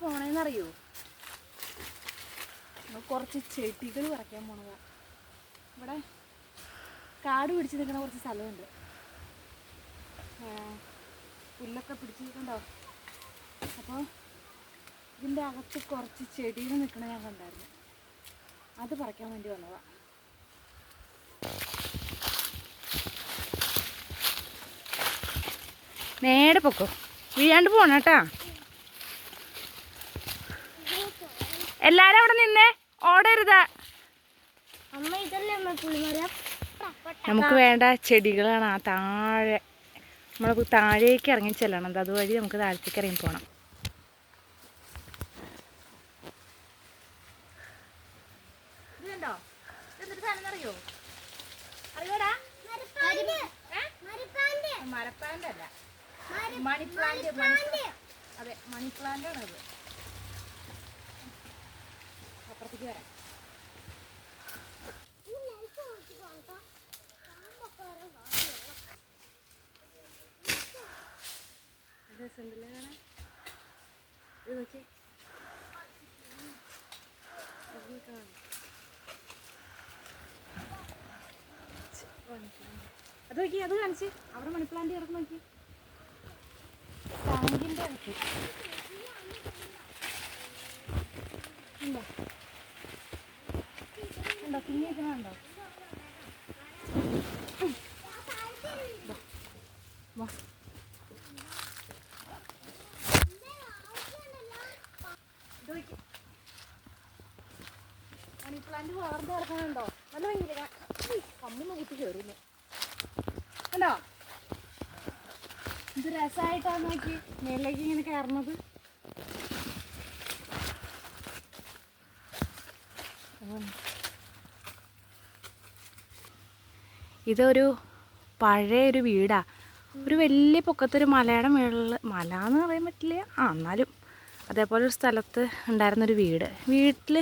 പോണേന്നറിയോ? അറിയോ കുറച്ച് ചെടികൾ പറിക്കാൻ പോണതാ. ഇവിടെ കാട് പിടിച്ച് നിൽക്കുന്ന കുറച്ച് സ്ഥലമുണ്ട്. പുല്ലൊക്കെ പിടിച്ച് നിൽക്കണ്ടോ അപ്പോൾ ഇതിന്റെ അകത്ത് കുറച്ച് ചെടികൾ നിൽക്കണ ഞാൻ കണ്ടായിരുന്നു. അത് പറിക്കാൻ വേണ്ടി വന്നതാ. നേരെ പൊക്കോ. വീഴാണ്ട് പോണം എല്ലാരും അവിടെ നിന്നേ. ഓടരുത്. നമുക്ക് വേണ്ട ചെടികളാണ് ആ താഴെ. നമ്മൾ താഴേക്ക് ഇറങ്ങി ചെല്ലണം. അതുവഴി നമുക്ക് താഴത്തേക്ക് ഇറങ്ങി പോകണം മരപ്ലാന്റ് അല്ല. മണിപ്ലാന്റ് അതെ മണി പ്ലാന്റ് അപ്പുറത്തേക്ക് വരാം രസമുണ്ടല്ലേ കാണാൻ ഇത് നോക്കി. അത് നോക്കി അത് കാണിച്ച് അവിടെ മണിപ്ലാന്റ് കിടന്ന് നോക്കി ടാങ്കിന്റെ ഇറക്കി ഉണ്ടോ ഉണ്ടോ പിന്നേക്കണുണ്ടോ വാ. മണി പ്ലാന്റ് വളർന്നു കിടക്കണുണ്ടോ നല്ല ഭയങ്കര കമ്മി നോക്കി കയറുന്നു കണ്ടോ? ഇത് രസമായിട്ടാണ് നോക്കി. മേലേക്ക് ഇങ്ങനെ കയറണത് ഇതൊരു പഴയ ഒരു വീടാണ് ഒരു വലിയ പൊക്കത്തൊരു മലയുടെ മുകളിൽ മല എന്ന് പറയാൻ പറ്റില്ല. ആ എന്നാലും അതേപോലെ ഒരു സ്ഥലത്ത് ഉണ്ടായിരുന്നൊരു വീട്. വീട്ടിൽ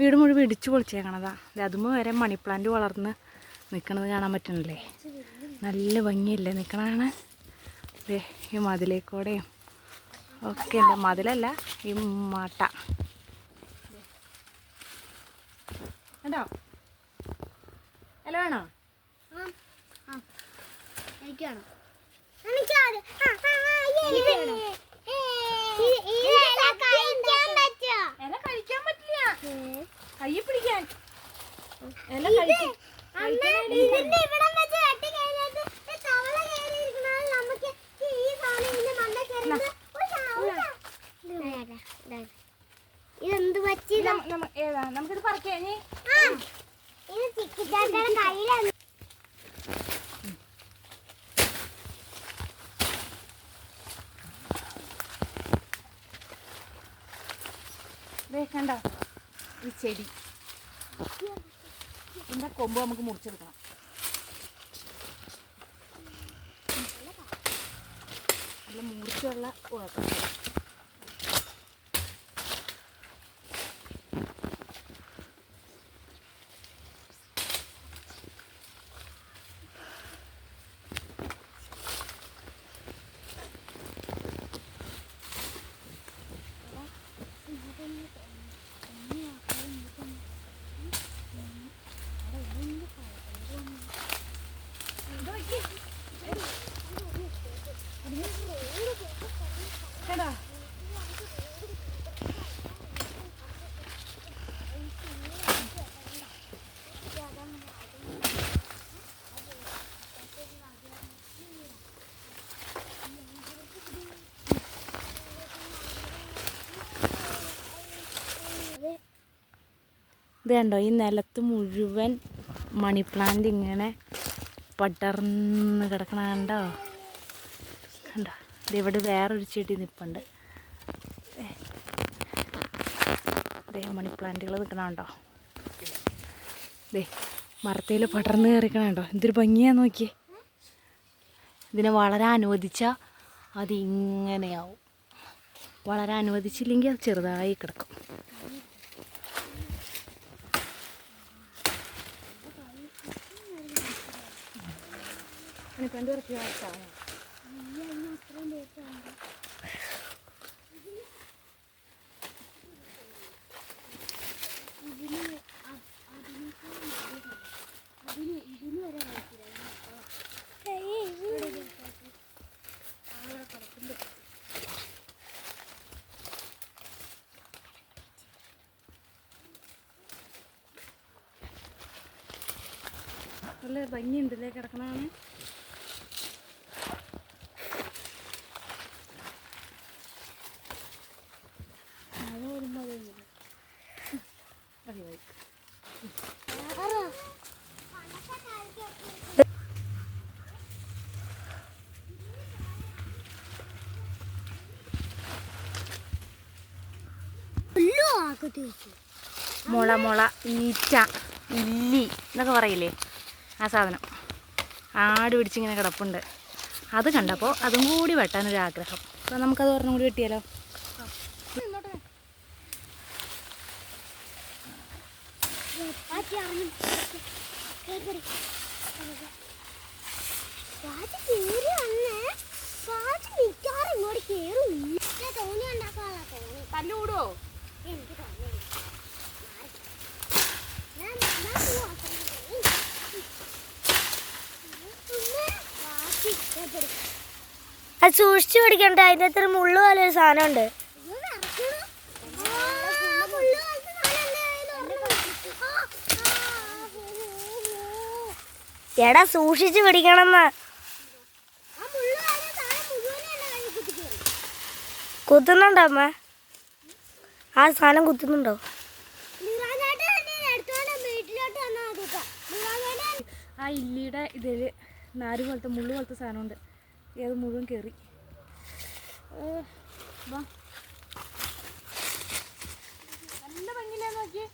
വീട് മുഴുവൻ ഇടിച്ചു പൊളിച്ചേക്കണതാണ് അതും വരെ മണി പ്ലാന്റ് വളർന്ന് നിൽക്കണത് കാണാൻ പറ്റണില്ലേ നല്ല ഭംഗിയല്ലേ നിൽക്കണതാണ് അതെ ഈ മതിലേക്കൂടെയും ഒക്കെ ഉണ്ട്. മതിലല്ല ഈ മാട്ട. കണ്ടോ? ഹലോ വേണോ? എനിക്കാണോ? ഇല കഴിക്കാൻ പറ്റില്ല. കൈ പിടിക്കാൻ. ഇല കഴിക്കാൻ ഇതെന്ത് പറ്റി നമുക്കിത് പറക്കേ. ഇത് ചിക്കിച്ചാട്ടയുടെ കയ്യിലാണ് ദേ കണ്ടോ ഈ ചെടി. ഇതിന്റെ കൊമ്പ് നമുക്ക് മുറിച്ചെടുക്കണം. നല്ല മുറിച്ചുള്ള ഉണക്കം. ഇത് കണ്ടോ ഈ നിലത്ത് മുഴുവൻ മണി പ്ലാന്റ് ഇങ്ങനെ പടർന്ന് കിടക്കണ കണ്ടോ? കണ്ടോ? ഇത് ഇവിടെ വേറൊരു ചെടി നിൽപ്പുണ്ട് മണി പ്ലാന്റുകൾ നിൽക്കണുണ്ടോ ദേ മരത്തേൽ പടർന്ന് കയറിക്കണുണ്ടോ എന്തൊരു ഭംഗിയാ നോക്കിയേ. ഇതിനെ വളരാൻ അനുവദിച്ചാൽ അത് ഇങ്ങനെയാവും അനുവദിച്ചില്ലെങ്കിൽ അത് ചെറുതായി കിടക്കും. എനിക്ക് രണ്ട് പേർക്ക് ആയിട്ടാണ് നല്ല ഭംഗിയുണ്ടല്ലേ കിടക്കണതാണ് മുള മുള ഈറ്റ ഇല്ലി എന്നൊക്കെ പറയില്ലേ ആ സാധനം. ആട് പിടിച്ചിങ്ങനെ കിടപ്പുണ്ട്. അത് കണ്ടപ്പോൾ അതും കൂടി വെട്ടാനൊരു ആഗ്രഹം. അപ്പോൾ നമുക്കത് ഒരെണ്ണം കൂടി വെട്ടിയാലോ? രാജ് അത് സൂക്ഷിച്ചു പിടിക്കണ്ട. അതിന്റെ അത്ര മുള്ളു പോലെ ഒരു സാധനമുണ്ട്. സാധനം ഉണ്ട്. എടാ സൂക്ഷിച്ചു പിടിക്കണം കുത്തുന്നുണ്ടോ മുള്ള് പോലത്തെ സാധനം മുഴുവനും എന്റെ കയ്യിൽ കുത്തിക്കേറി. കുത്തുന്നുണ്ടോ അമ്മ ആ സാധനം കുത്തുന്നുണ്ടോ? ആ ഇല്ലിയുടെ ഇതിൽ നാര് പോലത്തെ മുള്ളു പോലത്തെ സാധനമുണ്ട്. ഏത് മുഴുവൻ കയറി വാ. നല്ല ഭംഗിയിലാ നോക്കിയേ.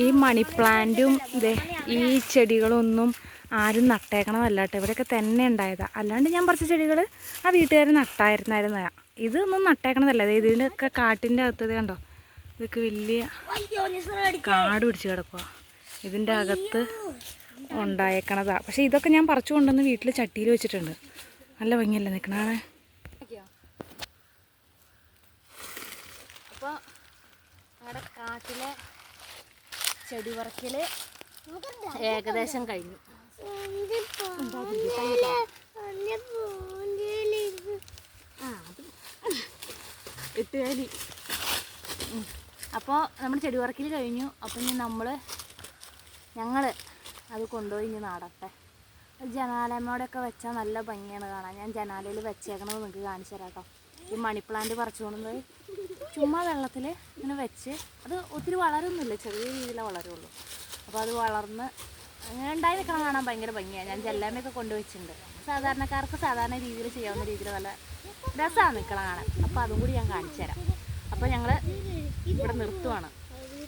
ഈ മണി പ്ലാന്റും ഇതേ ഈ ചെടികളൊന്നും ആരും നട്ടേക്കണതല്ല കേട്ടോ തന്നെ ഉണ്ടായതാണ് അല്ലാണ്ട് ഞാൻ പറിച്ച ചെടികൾ ആ വീട്ടുകാർ നട്ടായിരുന്നായിരുന്ന ഇതൊന്നും നട്ടേക്കണതല്ല. അതായത് ഇതിന്റെയൊക്കെ കാട്ടിന്റെ അകത്ത് കണ്ടോ? ഇതൊക്കെ വലിയ കാട് പിടിച്ച് കിടക്കുക ഇതിന്റെ അകത്ത് ഉണ്ടായേക്കണതാ. പക്ഷേ ഇതൊക്കെ ഞാൻ പറിച്ചു കൊണ്ടുവന്ന് വീട്ടിൽ ചട്ടിയിൽ വെച്ചിട്ടുണ്ട്. നല്ല ഭംഗിയല്ലേ നിൽക്കണേ അപ്പോൾ നമ്മുടെ കാട്ടിലെ ചെടി പറക്കൽ ഏകദേശം കഴിഞ്ഞു. എട്ടുകാലി അപ്പോൾ നമ്മൾ ചെടി വർക്കിൽ കഴിഞ്ഞു. അപ്പോൾ ഇനി നമ്മൾ ഞങ്ങൾ അത് കൊണ്ടുപോയി ഇനി നടട്ടെ. ജനാലമ്മയോടൊക്കെ വെച്ചാൽ നല്ല ഭംഗിയാണ് കാണാൻ. ഞാൻ ജനാലയിൽ വെച്ചേക്കണത് നിങ്ങൾക്ക് കാണിച്ചു തരാം കേട്ടോ ഈ മണി പ്ലാന്റ് പറിച്ചു കൊണ്ടുപോയി ചുമ്മാ വെള്ളത്തിൽ ഇങ്ങനെ വെച്ച് അത് ഒത്തിരി വളരൊന്നുമില്ല. ചെറിയ രീതിയിലേ വളരുള്ളൂ. അപ്പോൾ അത് വളർന്ന് അങ്ങനെ ഉണ്ടായി നിൽക്കണം കാണാൻ ഭയങ്കര ഭംഗിയാണ് ഞാൻ ജല്ലാമ്മയൊക്കെ കൊണ്ടുവച്ചിട്ടുണ്ട് സാധാരണക്കാർക്ക് സാധാരണ രീതിയിൽ ചെയ്യാവുന്ന രീതിയിൽ നല്ല രസമാണ് നിൽക്കണം കാണാൻ. അപ്പോൾ അതും കൂടി ഞാൻ കാണിച്ചു തരാം. അപ്പോൾ ഞങ്ങൾ ഇവിടെ നിർത്തുവാണ്.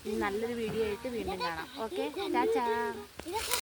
ഇനി നല്ലൊരു വീഡിയോ ആയിട്ട് വീണ്ടും കാണാം. ഓക്കെ? ചാച്ചാ